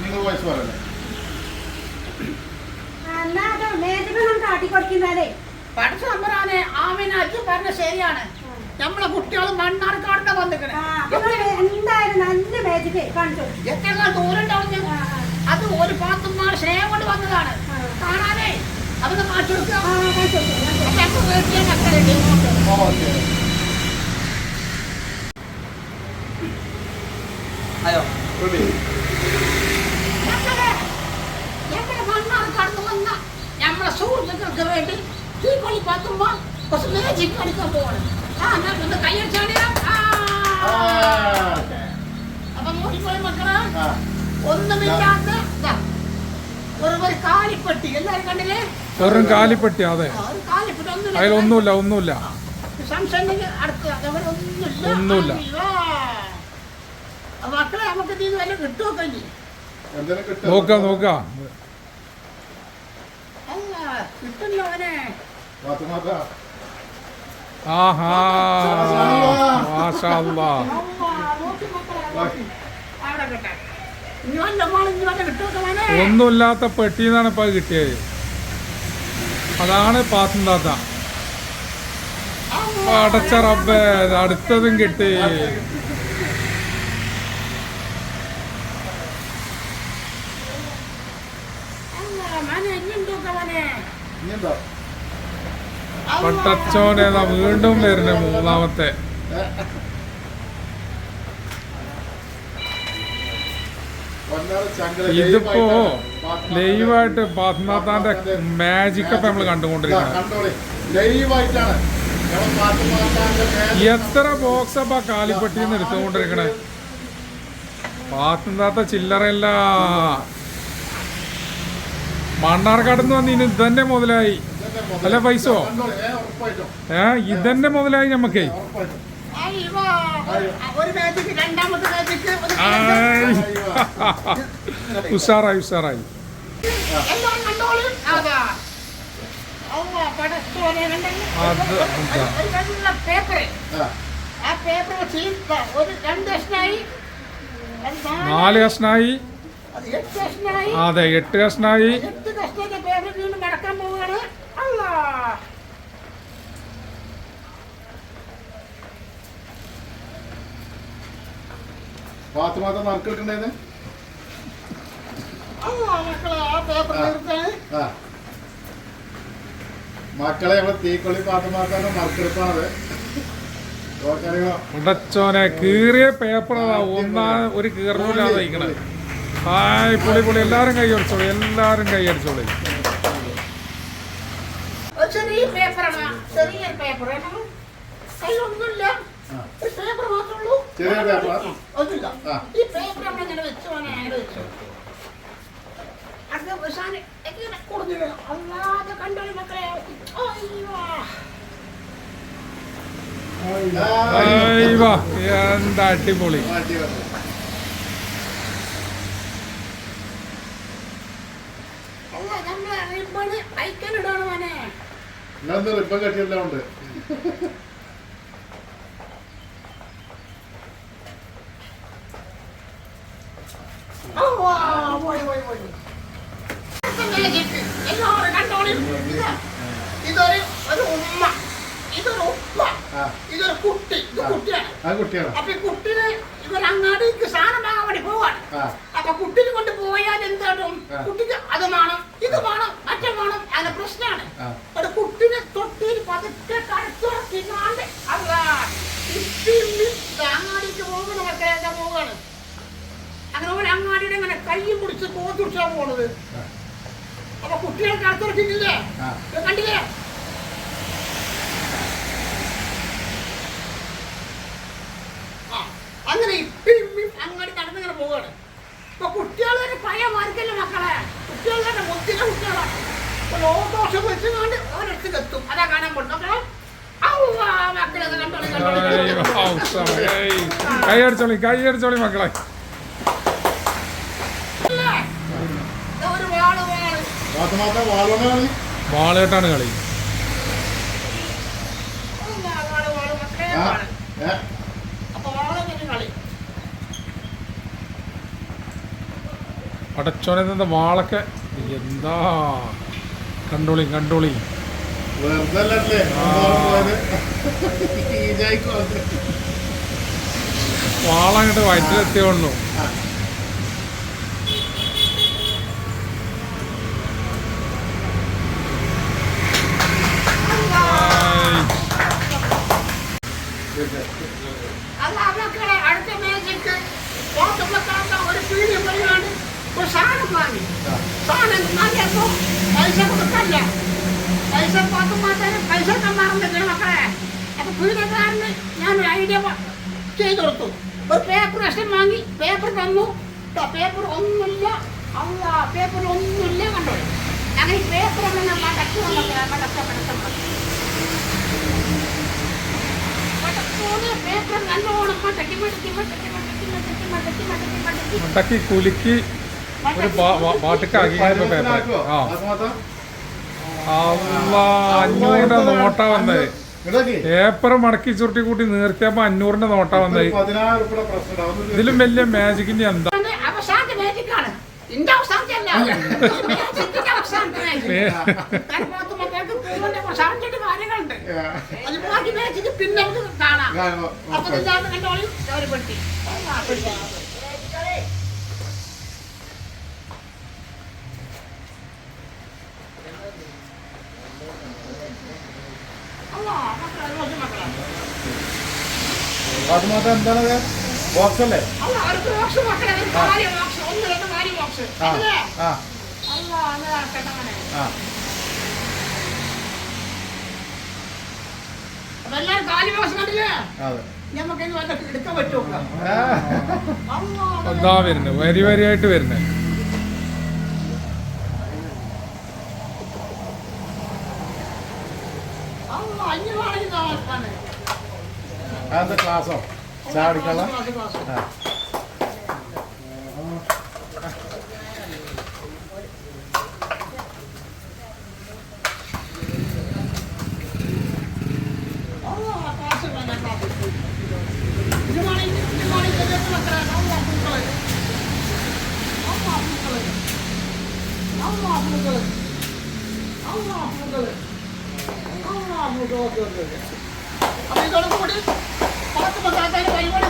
നിങ്ങൾ വോയിസ് പറയല്ലേ പഠിച്ച നമ്പറാണ് ആമിന. അച്ഛൻ പറഞ്ഞ ശരിയാണ്. നമ്മളെ കുട്ടികൾ മണ്ണാർക്കാടിന്റെ വന്നിക്കണേ. എത്ര ദൂരം ഉണ്ടാവും. അത് ഒരു പാത്തുമാർ സ്നേഹം കൊണ്ട് വന്നതാണ്. കാണാനേ. അതൊന്ന് മാറ്റി കൊടുക്കുക അയ്യോ. നമ്മളെ സുഹൃത്തുക്കൾക്ക് വേണ്ടി പാത്തുമ്പോ കുറച്ച് ആ അപ്പൊ മക്കളെ. ഒന്നുമില്ലാത്ത. ഒരു കാലിപ്പെട്ടി. എല്ലാരും കണ്ടില്ലേ? വെറും കാലിപ്പെട്ടി അതെ. അതിലൊന്നുമില്ല ഒന്നുമില്ല. ഒന്നുമില്ല. മക്കളെ നമുക്ക് വല്ല കിട്ടുമൊക്കെ നോക്കാം അവനെ. ആഹാ. മാഷാ അല്ലാ. ഒന്നുമില്ലാത്ത പെട്ടിന്നാണ് ഇപ്പൊ അത് കിട്ടിയത്. അതാണ് പാത്തും താത്ത അടച്ച റബ്ബേ അടുത്തതും കിട്ടി. പട്ടച്ചോനേതാ വീണ്ടും വരുന്നേ മൂന്നാമത്തെ. ഇതിപ്പോ ലൈവായിട്ട് പാത്തുനാഥാന്റെ മാജിക് നമ്മൾ നമ്മൾ കണ്ടുകൊണ്ടിരിക്കുന്നത് ലൈവായിട്ടാണ്. എത്ര ബോക്സ് അപ്പൊ കാലിപ്പെട്ടിന്ന് എടുത്തുകൊണ്ടിരിക്കണേ? പാത്തുന്നാത്ത ചില്ലറയല്ല. മണ്ണാർക്കാടുന്ന് വന്നിന് ഇതന്നെ മുതലായി. ഇതെന്നെ മുതൽ. അല്ല പൈസോ? ഏ ഇതന്നെ മുതലായി ഞമ്മക്കേ. ഉഷാറായി ഉഷാറായി. അതാ. ആ. ആ നാല് കഷ്ണായി. അത് എട്ട് കഷ്ണായി. ആ പേപ്പർ വീണ്ടും മടക്കാൻ പോവുകയാണ് അല്ലാ പാത്ത് മാത്ത നറുക്കെടുക്കണ്ടേന്ന് അല്ലാ മക്കളെ ആ പേപ്പർ നിർത്താൻ ആ മക്കളെ ഞങ്ങൾ തീക്കൊള്ളി പാത്രമാക്കാനോ ഓർക്കറിയോ ഉടച്ചോനെ കീറിയ പേപ്പറാ ഒന്നാ ഒരു കീറലില്ലാതെ ഇരിക്കണേ ഹായ് പൊളി പൊളി എല്ലാരും കൈ അടിച്ചോളി എല്ലാരും കൈ അടിച്ചോളി. ചെറിയ പേപ്പറാണ് പേപ്പർ. ഒരു പേപ്പർ ചെറിയ? ഒന്നുമില്ല. ഈ പേപ്പർ നമ്മൾ ഇങ്ങനെ വെച്ച് വേണം അങ്ങനെ വെച്ചു. അത് അവസാനം എങ്ങനെ കൊടുത്തില്ല അല്ലാതെ കണ്ടോളി മക്കളെ എന്താ അടിപൊളി. റിബൺ കെട്ടിയെല്ലാം ഉണ്ട്. കണ്ടോളി. ഇതാ. ഇതൊരു ഒരു ഉമ്മ. ഇതൊരു ഉപ്പ. ഇതൊരു കുട്ടി. ഇത് കുട്ടിയാണ്. അപ്പൊ ഈ കുട്ടിനെ ഇവർ അങ്ങാടിക്ക് സാധനം വാങ്ങാൻ വേണ്ടി പോവാണ്. അപ്പൊ കുട്ടിനെ കൊണ്ട് പോയാൽ എന്താകും? ആ. കുട്ടിക്ക് അത് വേണം ഇത് വേണം മറ്റേ വേണം. അങ്ങനെ പ്രശ്നമാണ്. ഒരു കുട്ടിനെ തൊട്ടിയിൽ പതുക്കെ കടത്തുറക്കിക്കാണ്ട് അല്ല. അങ്ങാടിക്ക് പോകുന്ന മക്കളെ പോവാണ്? അങ്ങനെ ഒരു അങ്ങാടിയുടെ ഇങ്ങനെ കൈ പിടിച്ച് കോത്തുടിച്ചാ പോണത്. കുട്ടികളെ കടത്തുറക്കില്ലേ കണ്ടില്ലേ അങ്ങനെ ഇപ്പിയും ഇമ്മിയും അങ്ങാടി നടന്നിങ്ങനെ പോവാണ് ഇപ്പൊ കുട്ടികളെ പഴയ മാർക്കല്ലേ മക്കളെ കുട്ടികളുടെ മുത്തിലെ കുട്ടികളാണ് ഇപ്പൊ ലോകദോഷം വെച്ചുകൊണ്ട് അവരെടുത്ത് എത്തും അതാ കാണാൻ പോകും മക്കളെ കൈയടിച്ചോളി മക്കളെ അത് വാളേട്ടാണ് കളി. പടച്ചോനെ എന്താ വാളൊക്കെ? എന്താ? കണ്ടോളി കണ്ടോളി. വെറുതെ വാളങ്ങോട്ട് വയറ്റിലെത്തിയുള്ളൂ പൈസ കൊടുക്കല്ലേ? പൈസ പോക്ക് മാത്രം പൈസ കമ്മാറും നിൽക്കണം മക്കളെ. അപ്പം പുള്ളിക്കാരന് ഞാനൊരു ഐഡിയ ചെയ്തു കൊടുത്തു. ഒരു പേപ്പർ കഷ്ടം വാങ്ങി പേപ്പർ തന്നു. പേപ്പർ ഒന്നുമില്ല. അല്ല പേപ്പർ ഒന്നുമില്ല കണ്ടോ? അങ്ങനെ പേപ്പർ ഒന്നും നമ്മൾ കഷ്ടമുള്ള കഷ്ടപ്പെടുത്തണം പേപ്പർ നല്ലോണം തട്ടിമ തട്ടിമ തട്ടിമ തട്ടിമ തട്ടിമ തട്ടിമ തട്ടിമ തട്ടി കുലുക്കി ഒരു പാട്ടുക്കാക്കി പേപ്പർ? ആ. അഞ്ഞൂറിന്റെ നോട്ടാ വന്നത് പേപ്പർ മടക്കി ചുരുട്ടി കൂട്ടി നീർത്തിയപ്പോ അഞ്ഞൂറിന്റെ നോട്ടാ വന്നത്. ഇതിലും വലിയ മാജിക്കിന്റെ എന്താ? അത് അവസാനത്തെ അത് മാത്രം ബോക്സ് അല്ലേ? ബോക്സ് കണ്ടില്ലേ? അതെ. എന്താ വരുന്നത് വരി വരിയായിട്ട് വരുന്നത് അതെന്താ ക്ലാസ്സോ ചായ കുടിക്കാനുള്ള ആ Allah അപ്പോൾ ഇതോടുകൂടി പാട്ട് പങ്കാക്കാൻ പരിപാടി